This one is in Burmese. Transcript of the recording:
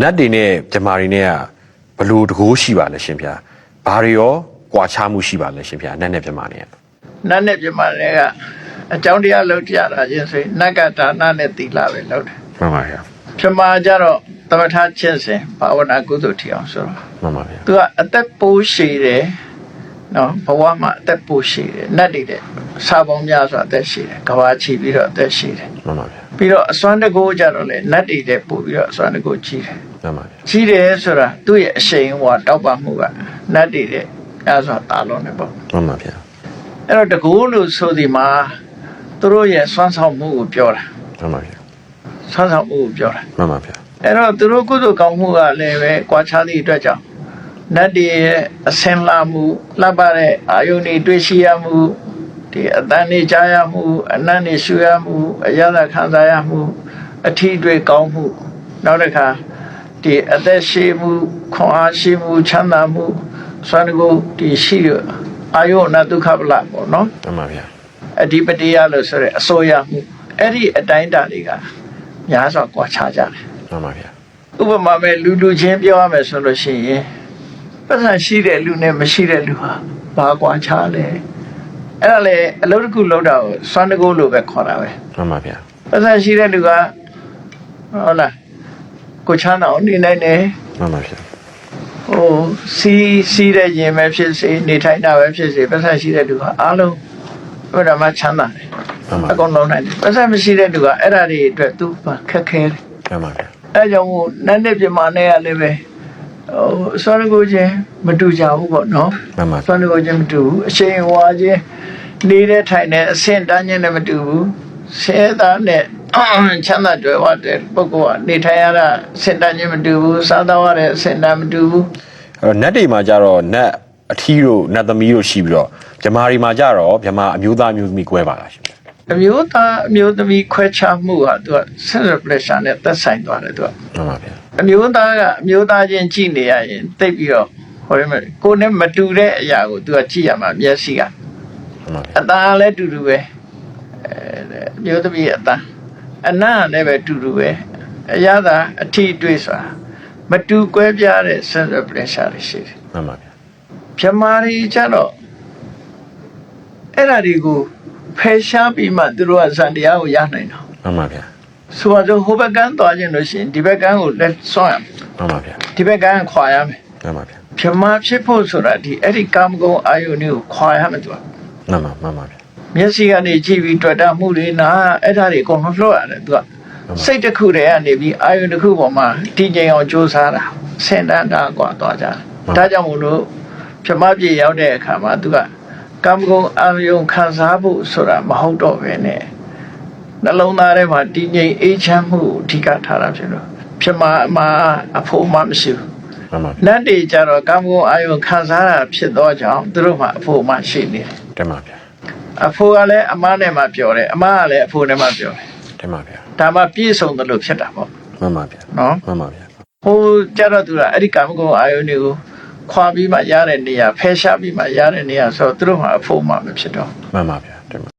နတ်တွေနဲ့ဂျမာတွေနဲ့ကဘလို့တကိုးရှိပါလဲရှင်ဗျာဘာတွေရောကွာခြားမှုရှိပါလဲရှင်ဗျာနတ်နဲ့ဂျမာနဲ့ကနတ်နဲ့ပြမတွေကအကြောင်းတရားလုပ်ကြတာချင်းဆိုရင်နတ်ကဒါနနဲ့သီလပဲလုပ်တယ်မှန်ပါဗျာပြမကြတော့သမထချင်းစဉ်ဘာဝနာကုသိုလ်ထီအောင်ဆိုတော့မှန်ပါဗျာသူကအသက်ပိုးရှည်တယ်နော်ဘဝမှာအသက်ပိုးရှည်တယ်နတ်တွေတဲ့စာပေါင်းများစွာအသက်ရှည်တယ်ကဘာချီပြီးတော့အသက်ရှည်တယ်မှန်ပါဗျာ ပြီးတော့အစွမ်းတကိုးကြတော့လေနတ်တွေတဲ့ပို့ပြီးတော့အစွမ်းတကိုးကြီးတယ်မှန်ပါဗျာကြီးတယ်ဆိုတာသူ့ရဲ့အရှိန်ဟောတောက်ပမှုကနတ်တွေတဲ့အဲဆိုတာလုံးနေပေါ့မှန်ပါဗျာအဲ့တော့တကူလို့ဆိုဒီမှာသူတို့ရဲ့စွမ်းဆောင်မှုကိုပြောတာမှန်ပါဗျာစွမ်းဆောင်မှုကိုပြောတာမှန်ပါဗျာအဲ့တော့သူတို့ကုသိုလ်ကောင်းမှုကလည်းပဲကြွားချသည့်အတွက်ကြောင့်နတ်တွေရဲ့အစင်လာမှုလှပတဲ့အာယုန်တွေတွေ့ရှိရမှု ဒီအတန်တွေကြားရမှုအနံ့တွေရှူရမှုအရသာခံစားရမှု အထီးတွေကောင်းမှု နောက်တစ်ခါဒီအသက်ရှိမှုခွန်အားရှိမှုချမ်းသာမှုစွမ်းကိုဒီရှိရအာယုန်အနဒုက္ခပလပေါ့နော်မှန်ပါဗျာအဓိပတိယလို့ဆိုရဲအစိုးရမှုအဲ့ဒီအတိုင်းအတာတွေကများစွာကွာခြားကြတယ်မှန်ပါဗျာဥပမာပဲလူလူချင်းပြောရမယ်ဆိုလို့ရှိရင်ပတ်စံရှိတဲ့လူနဲ့မရှိတဲ့လူဟာဘာကွာခြားလဲ အဲ့ဒါလေအလုပ်တစ်ခုလုပ်တာကိုစွမ်းတကိုးလို့ပဲခေါ်တာပဲမှန်ပါဗျာပတ်စံရှိတဲ့လူကဟုတ်လားကိုချမ်းသာအောင်နေနိုင်တယ်မှန်ပါဗျာဟိုစီးစီးတဲ့ရင်ပဲဖြစ်စေနေထိုင်တာပဲဖြစ်စေပတ်စံရှိတဲ့လူကအားလုံးဘယ်တော့မှချမ်းသာတယ်မှန်ပါအကုန်လုံးနိုင်တယ်ပတ်စံမရှိတဲ့လူကအဲ့ဒါတွေအတွက်သူခက်ခဲတယ်မှန်ပါဗျာအဲကြောင့်မို့နတ်နဲ့ပြမနဲ့ရလည်းပဲဟိုစောရကိုချင်းမတူကြဘူးပေါ့နော်မှန်ပါစောရကိုချင်းမတူဘူးအချိန်ဝါချင်း နေတဲ့ထိုင်တဲ့အဆင့်တန်းချင်းလည်းမတူဘူးဆဲသားနဲ့ချမ်းသာကြွယ်ဝတဲ့ပုဂ္ဂိုလ်ကနေထိုင်ရတာအဆင့်တန်းချင်းမတူဘူးစားတော့ရတဲ့အဆင့်တန်းမတူဘူးအဲ့တော့နတ်တွေမှာကြတော့နတ်အထီးတို့နတ်သမီးတို့ရှိပြီးတော့ဂျမာတွေမှာကြတော့ဂျမာအမျိုးသားအမျိုးသမီးကွဲပါလားရှင်ဗျာအမျိုးသားအမျိုးသမီးခွဲခြားမှုဟာသူက sensory pleasure နဲ့သက်ဆိုင်သွားတယ်သူကမှန်ပါဗျာအမျိုးသားကအမျိုးသားချင်းကြည့်နေရရင်တိတ်ပြီးတော့ဟိုရမယ်ကိုယ်နဲ့မတူတဲ့အရာကိုသူကကြည့်ရမှာမျက်စိကမှန်ပါဗျာ အတန်လည်းတူတူပဲအဲမျိုးသမီးအတန်အနတ်လည်းပဲတူတူပဲအရသာအထီးတွေးစွာမတူကွဲပြားတဲ့ sensory pressure တွေရှိတယ်မှန်ပါဗျာမြမာရီကျတော့အဲ့ဓာတွေကိုဖယ်ရှားပြီးမှသူတို့ကဇန်တရားကိုရနိုင်တော့မှန်ပါဗျာဆိုတော့ဟိုဘက်ကန်းသွားခြင်းလို့ရှိရင်ဒီဘက်ကန်းကိုလက်ဆွမ်းရမယ်မှန်ပါဗျာဒီဘက်ကန်းခွာရမယ်မှန်ပါဗျာမြမာဖြစ်ဖို့ဆိုတာဒီအဲ့ဒီကာမဂုဏ်အာယုန်တွေကိုခွာရမယ်သူက မှန်ပါမှန်ပါဗျာ မျက်စိကနေကြည့်ပြီးတွေ့တာမှုတွေနာအဲ့ဒါတွေအကုန်လုံးလွှတ်ရတယ်သူကစိတ်တစ်ခုတည်းကနေပြီးအာယုန်တစ်ခုပေါ်မှာတည်ငြိမ်အောင်ကြိုးစားတာစင်တန်းတာกว่าသွားကြတယ်ဒါကြောင့်မို့လို့ပြမပြေရောက်တဲ့အခါမှာသူကကာမဂုဏ်အာယုန်ခံစားဖို့ဆိုတာမဟုတ်တော့ပဲနဲ့နှလုံးသားထဲမှာတည်ငြိမ်အေးချမ်းမှုကိုအဓိကထားတာဖြစ်လို့ပြမအမှာအဖို့မှမရှိဘူး မှ န်ပါဗျာနတ်တွေကြတော့ကာမဂုဏ်အာယုန်ခံစားတာဖြစ်သောကြောင့်သူတို့မှအဖို့မှရှိနေတယ်တင်ပါဗျာအဖိုးကလည်းအမနဲ့မှပြောတယ်အမကလည်းအဖိုးနဲ့မှပြောတယ်တင်ပါဗျာဒါမှပြည့်စုံတယ်လို့ဖြစ်တာပေါ့မှန်ပါဗျာနော်မှန်ပါဗျာဟိုကြတော့သူကအဲ့ဒီကာမဂုဏ်အာယုန်တွေကိုခွာပြီးမှရတဲ့နေရာဖယ်ရှားပြီးမှရတဲ့နေရာဆိုတော့သူတို့မှအဖိုးမှမဖြစ်တော့မှန်ပါဗျာတင်ပါ